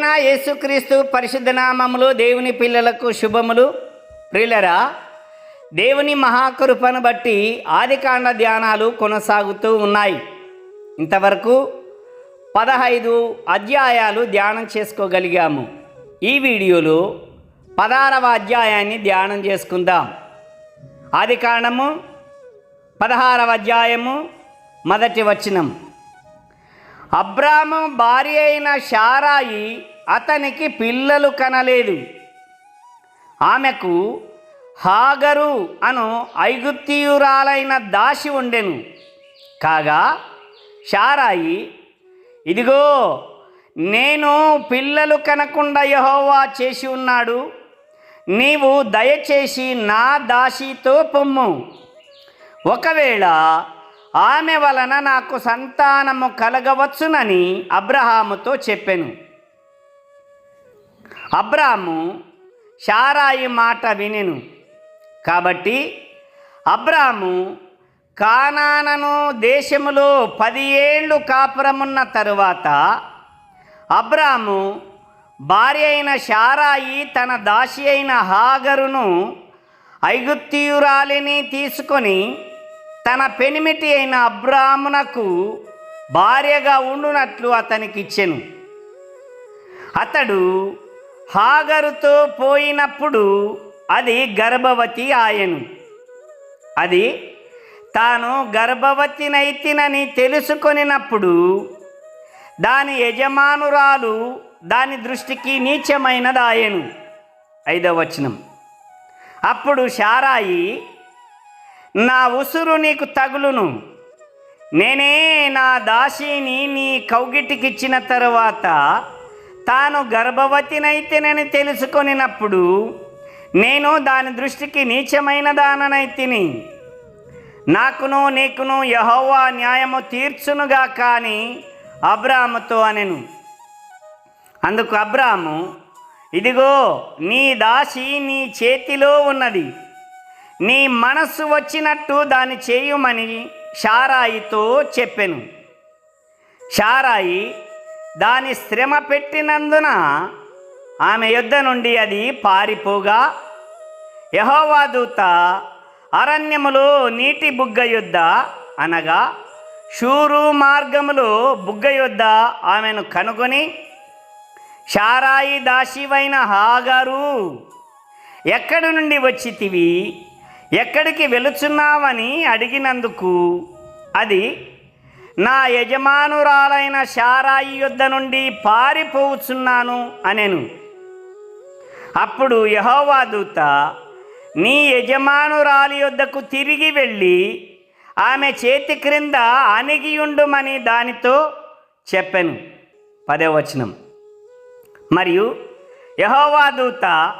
ప్రభువైన యేసుక్రీస్తు పరిశుద్ధ నామములు దేవుని పిల్లలకు శుభములు. ప్రియులరా దేవుని మహాకృపను బట్టి ఆదికాండ ధ్యానాలు కొనసాగుతూ ఉన్నాయి. ఇంతవరకు పదహైదు అధ్యాయాలు ధ్యానం చేసుకోగలిగాము. ఈ వీడియోలో పదహారవ అధ్యాయాన్ని ధ్యానం చేసుకుందాం. ఆదికాండము పదహారవ అధ్యాయము మొదటి వచనం. అబ్రాము భార్య అయిన షారాయి అతనికి పిల్లలు కనలేదు. ఆమెకు హాగరు అను ఐగుప్తియురాలైన దాసి ఉండెను. కాగా షారాయి ఇదిగో నేను పిల్లలు కనకుండా యహోవా చేసి ఉన్నాడు. నీవు దయచేసి నా దాసితో పొమ్ము. ఒకవేళ ఆమె వలన నాకు సంతానము కలగవచ్చునని అబ్రహాముతో చెప్పెను. అబ్రాము షారాయి మాట వినెను. కాబట్టి అబ్రాము కానానను దేశములో పది ఏళ్ళు కాపురమున్న తరువాత అబ్రాము భార్య అయిన షారాయి తన దాసి అయిన హాగరును ఐగుప్తియురాలిని తీసుకొని తన పెనిమిటి అయిన అబ్రాహ్మణకు భార్యగా ఉండునట్లు అతనికి ఇచ్చెను అతడు హాగరుతో పోయినప్పుడు అది గర్భవతి ఆయను. అది తాను గర్భవతినైతినని తెలుసుకొనినప్పుడు దాని యజమానురాలు దాని దృష్టికి నీచమైనదాయను. ఐదవ వచనం. అప్పుడు షారాయి నా ఉసురు నీకు తగులును. నేనే నా దాసిని నీ కౌగిటికిచ్చిన తరువాత తాను గర్భవతినైతేనని తెలుసుకొనినప్పుడు నేను దాని దృష్టికి నీచమైన దాననైతిని నాకును నీకును యహోవా న్యాయము తీర్చునుగా కానీ అబ్రాముతో అనెను. అందుకు అబ్రాము ఇదిగో నీ దాసి నీ చేతిలో ఉన్నది. నీ మనస్సు వచ్చినట్టు దాన్ని చేయుమని షారాయితో చెప్పెను. షారాయి దాని శ్రమ పెట్టినందున ఆమె యుద్ధ నుండి అది పారిపోగా యహోవా దూత అరణ్యములో నీటి బుగ్గ యుద్ధ అనగా షూరు మార్గములో బుగ్గ యుద్ధ ఆమెను కనుగొని షారాయి దాసివైన హాగారు ఎక్కడి నుండి వచ్చితివి? ఎక్కడికి వెళుచున్నావని అడిగినందుకు అది నా యజమానురాలైన షారాయి యుద్ధ నుండి పారిపోవుచున్నాను అనెను. అప్పుడు యహోవా దూత నీ యజమానురాలి యొద్దకు తిరిగి వెళ్ళి ఆమె చేతి క్రింద అణిగియుండుమని దానితో చెప్పెను. పదే వచనం. మరియు యహోవా దూత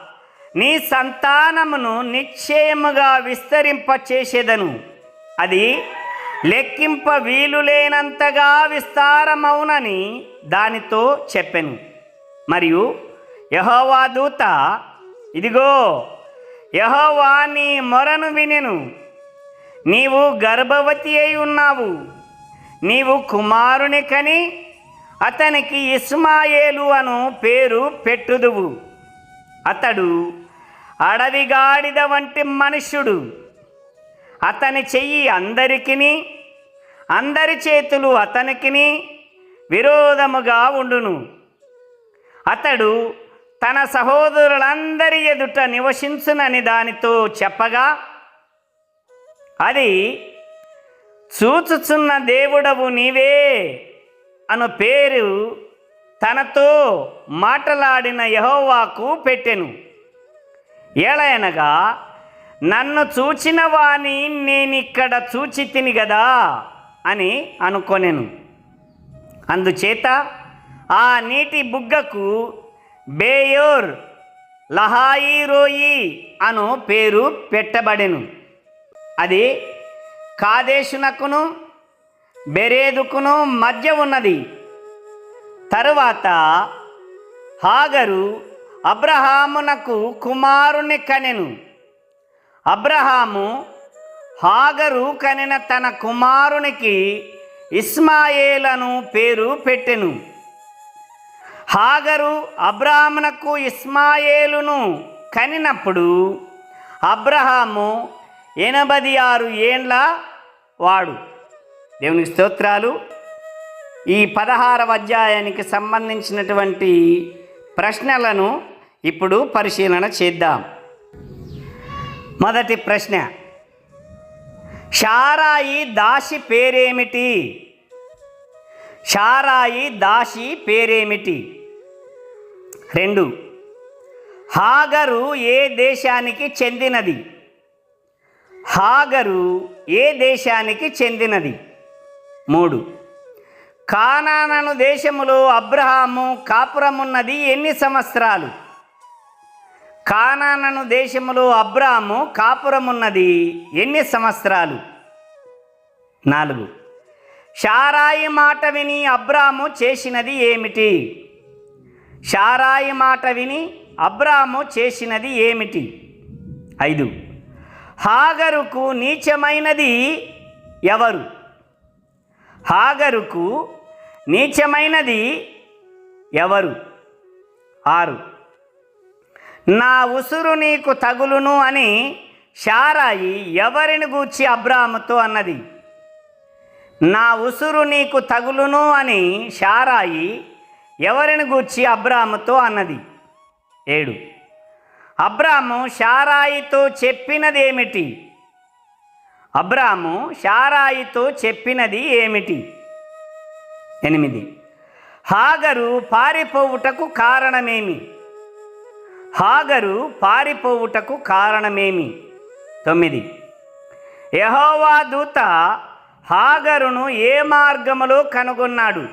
నీ సంతానమును నిశ్చయముగా విస్తరింపచేసేదను. అది లెక్కింప వీలు లేనంతగా విస్తారమవునని దానితో చెప్పెను. మరియు యహోవా దూత ఇదిగో యహోవా నీ మొరను వినెను. నీవు గర్భవతి అయి ఉన్నావు. నీవు కుమారుని కని అతనికి ఇస్మాయేలు అను పేరు పెట్టుదువు. అతడు అడవిగాడిద వంటి మనుష్యుడు. అతని చెయ్యి అందరికిని అందరి చేతులు అతనికిని విరోధముగా ఉండును. అతడు తన సహోదరులందరి ఎదుట నివసించునని దానితో చెప్పగా అది చూచుచున్న దేవుడవు నీవే అను పేరు తనతో మాటలాడిన యహోవాకు పెట్టెను. ఏలయనగా నన్ను చూచిన వాణి నేనిక్కడ చూచి తిని గదా అని అనుకొనెను. అందుచేత ఆ నీటి బుగ్గకు బేయోర్ లహాయి రోయి అను పేరు పెట్టబడెను. అది కాదేశునకును బెరేదుకును మధ్య ఉన్నది. తరువాత హాగరు అబ్రహామునకు కుమారుని కనెను. అబ్రహాము హాగరు కనిన తన కుమారునికి ఇస్మాయేలను పేరు పెట్టెను. హాగరు అబ్రాహ్మణకు ఇస్మాయేలును కనినప్పుడు అబ్రహాము ఎనభై ఆరు ఏండ్ల వాడు. దేవునికి స్తోత్రాలు. ఈ పదహారవ అధ్యాయానికి సంబంధించినటువంటి ప్రశ్నలను ఇప్పుడు పరిశీలన చేద్దాం. మొదటి ప్రశ్న. షారాయి దాసి పేరేమిటి? షారాయి దాసి పేరేమిటి? రెండు. హాగరు ఏ దేశానికి చెందినది? హాగరు ఏ దేశానికి చెందినది? మూడు. కానానను దేశములో అబ్రహాము కాపురమున్నది ఎన్ని సంవత్సరాలు? కానానను దేశములో అబ్రాము కాపురమున్నది ఎన్ని సంవత్సరాలు? నాలుగు. షారాయి మాట విని అబ్రాము చేసినది ఏమిటి? షారాయి మాట విని అబ్రాము చేసినది ఏమిటి? ఐదు. హాగరుకు నీచమైనది ఎవరు? హాగరుకు నీచమైనది ఎవరు? ఆరు. నా ఉసురు నీకు తగులును అని షారాయి ఎవరిని గూర్చి అబ్రాముతో అన్నది? నా ఉసురు నీకు తగులును అని షారాయి ఎవరిని గూర్చి అబ్రాముతో అన్నది? ఏడు. అబ్రాము షారాయితో చెప్పినది ఏమిటి అబ్రాము షారాయితో చెప్పినది ఏమిటి? ఎనిమిది. హాగరు పారిపోవుటకు కారణమేమి? హాగరు పారిపోవుటకు కారణమేమి? తొమ్మిది. యహోవా దూత హాగరును ఏ మార్గములో కనుగొన్నాడు?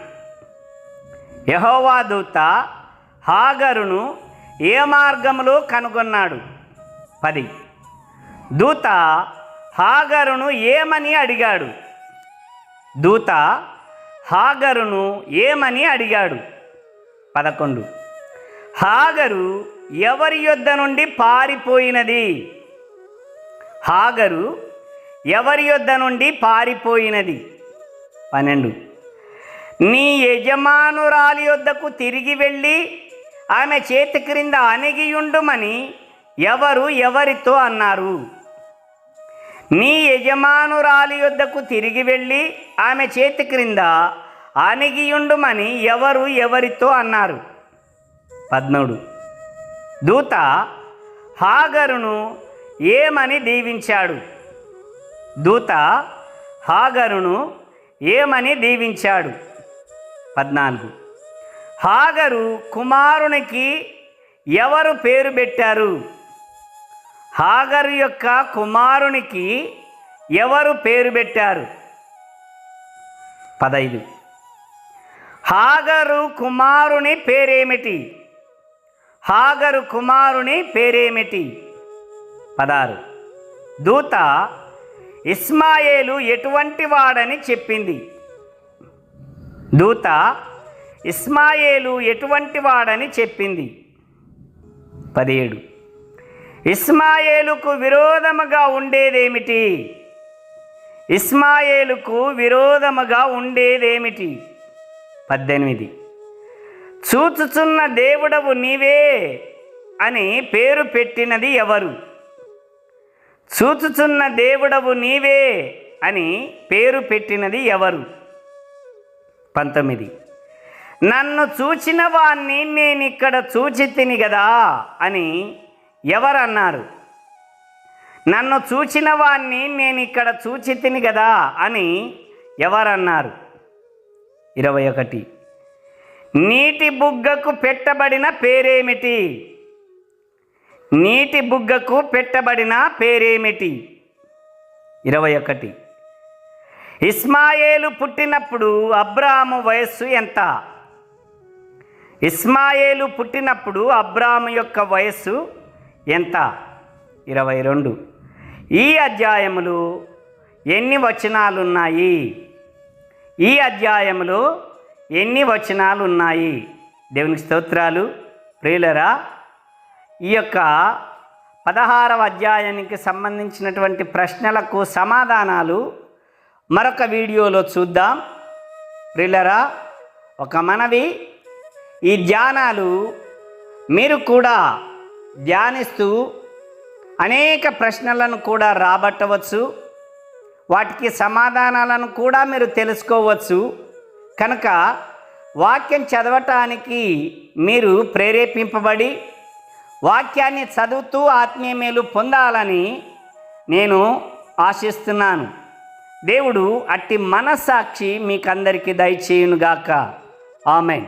యహోవా దూత హాగరును ఏ మార్గములో కనుగొన్నాడు? పది. దూత హాగరును ఏమని అడిగాడు? దూత హాగరును ఏమని అడిగాడు? పదకొండు. హాగరు ఎవరి యొద్ద నుండి పారిపోయినది? హాగరు ఎవరి యొద్ద నుండి పారిపోయినది? పన్నెండు. నీ యజమానురాలి యొద్దకు తిరిగి వెళ్ళి ఆమె చేతి క్రింద అణిగియుండుమని ఎవరు ఎవరితో అన్నారు? నీ యజమానురాలి యొద్దకు తిరిగి వెళ్ళి ఆమె చేతి క్రింద అణిగియుండుమని ఎవరు ఎవరితో అన్నారు? పద్మూడు. దూత హాగరును ఏమని దీవించాడు? దూత హాగరును ఏమని దీవించాడు? పద్నాలుగు. హాగరు కుమారునికి ఎవరు పేరు పెట్టారు? హాగరు యొక్క కుమారునికి ఎవరు పేరు పెట్టారు? పదైదు. హాగరు కుమారుని పేరేమిటి? హాగరు కుమారుని పేరేమిటి? పదారు దూత ఇస్మాయేలు ఎటువంటి వాడని చెప్పింది? దూత ఇస్మాయేలు ఎటువంటి వాడని చెప్పింది? పదిహేడు. ఇస్మాయేలుకు విరోధముగా ఉండేదేమిటి? ఇస్మాయేలుకు విరోధముగా ఉండేదేమిటి? పద్దెనిమిది. చూచుచున్న దేవుడవు నీవే అని పేరు పెట్టినది ఎవరు? చూచుచున్న దేవుడవు నీవే అని పేరు పెట్టినది ఎవరు? పంతొమ్మిది. నన్ను చూచిన వాణ్ణి నేను ఇక్కడ చూచి తిని కదా అని ఎవరన్నారు? నన్ను చూచిన వాణ్ణి నేను ఇక్కడ చూచి తిని కదా అని ఎవరన్నారు? ఇరవై ఒకటి. నీటి బుగ్గకు పెట్టబడిన పేరేమిటి? నీటి బుగ్గకు పెట్టబడిన పేరేమిటి? ఇరవై ఒకటి. ఇస్మాయేలు పుట్టినప్పుడు అబ్రాము వయస్సు ఎంత? ఇస్మాయేలు పుట్టినప్పుడు అబ్రాము యొక్క వయస్సు ఎంత? ఇరవై రెండు. ఈ అధ్యాయములు ఎన్ని వచనాలు ఉన్నాయి ఈ అధ్యాయములో ఎన్ని వచనాలు ఉన్నాయి దేవునికి స్తోత్రాలు. ప్రియులరా ఈ యొక్క పదహారవ అధ్యాయానికి సంబంధించినటువంటి ప్రశ్నలకు సమాధానాలు మరొక వీడియోలో చూద్దాం. ప్రియులరా ఒక మనవి ఈ ధ్యానాలు మీరు కూడా ధ్యానిస్తూ అనేక ప్రశ్నలను కూడా రాబట్టవచ్చు. వాటికి సమాధానాలను కూడా మీరు తెలుసుకోవచ్చు. కనుక వాక్యం చదవటానికి మీరు ప్రేరేపింపబడి వాక్యాన్ని చదువుతూ ఆత్మీయ మేలు పొందాలని నేను ఆశిస్తున్నాను. దేవుడు అట్టి మనస్సాక్షి మీకందరికీ దయచేయునుగాక. ఆమెన్.